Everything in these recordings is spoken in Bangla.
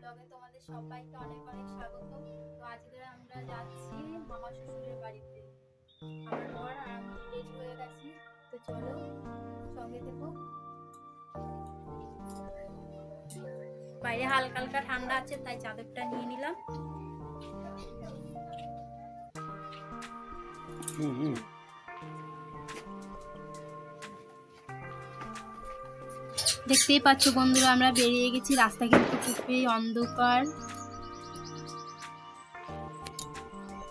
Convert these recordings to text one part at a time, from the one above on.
ব্লগে তোমাদের সবাইকে অনেক অনেক স্বাগত। তো আজকে আমরা যাচ্ছি মামা শ্বশুরের বাড়িতে। আমার আর আমি রেডি হয়ে গেছি, তো চলো সঙ্গে থেকো। বাইরে হালকা হালকা ঠান্ডা আছে, তাই চাদরটা নিয়ে নিলাম। হুম হুম। দেখতেই পাচ্ছ বন্ধুরা, আমরা বেরিয়ে গেছি। রাস্তা কিন্তু খুবই অন্ধকার।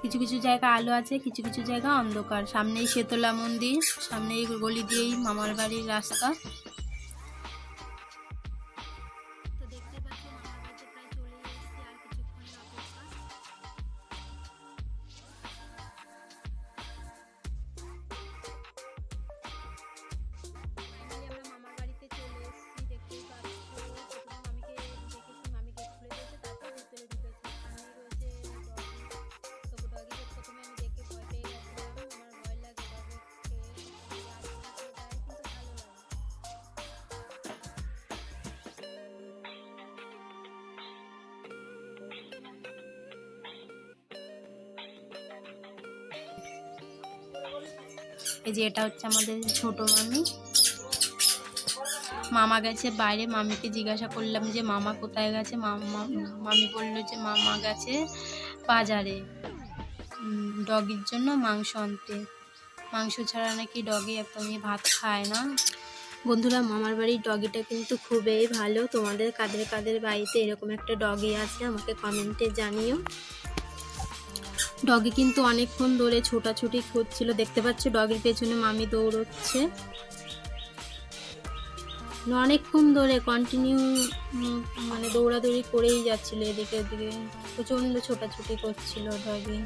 কিছু কিছু জায়গা আলো আছে, কিছু কিছু জায়গা অন্ধকার। সামনেই শেতলা মন্দির, সামনেই গলি দিয়েই মামার বাড়ির রাস্তা। এই যে এটা হচ্ছে আমাদের ছোট মামি। মামা গেছে বাইরে, মামিকে জিজ্ঞাসা করলাম যে, মামা কোথায় গেছে? মামা মামি বলল যে, মামা গেছে বাজারে ডগির জন্য মাংস আনতে। মাংস ছাড়া নাকি ডগি একদমই ভাত খায় না। বন্ধুরা, মামার বাড়ির ডগিটা কিন্তু খুবই ভালো। তোমাদের কাদের কাদের বাড়িতে এরকম একটা ডগি আছে, আমাকে কমেন্টে জানিও। ডগি কিন্তু অনেকক্ষণ ধরে ছোটাছুটি করছিল। দেখতে পাচ্ছ ডগির পেছনে মামি দৌড়চ্ছে। অনেকক্ষণ ধরে কন্টিনিউ মানে দৌড়াদৌড়ি করেই যাচ্ছিল এদিকে ওদিকে। প্রচণ্ড ছোটাছুটি করছিল ডগি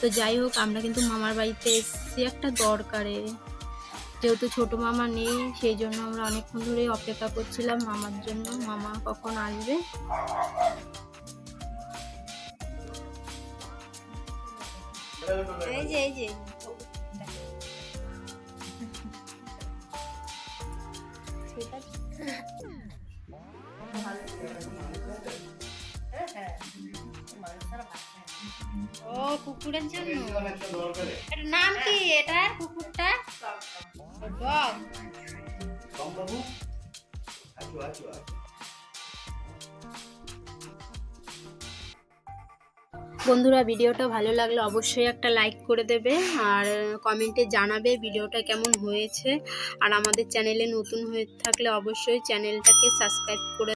তো যাই হোক, আমরা কিন্তু মামার বাড়িতে এসেছি একটা দরকারে। যেহেতু ছোট মামা নেই, সেই জন্য আমরা অনেকক্ষণ ধরে অপেক্ষা করছিলাম মামার জন্য। মামা কখন আসবে? এই যে এই যে। ঠিক আছে ও কুকুরের জন্য? এটার নাম কি? এটার কুকুরটা? ডগ বাবু। আচ্ছা আচ্ছা। বন্ধুরা, ভিডিওটা ভালো লাগলে অবশ্যই একটা লাইক করে দেবে আর কমেন্টে জানাবে ভিডিওটা কেমন হয়েছে। আর আমাদের চ্যানেলে নতুন হয়ে থাকলে অবশ্যই চ্যানেলটাকে সাবস্ক্রাইব করে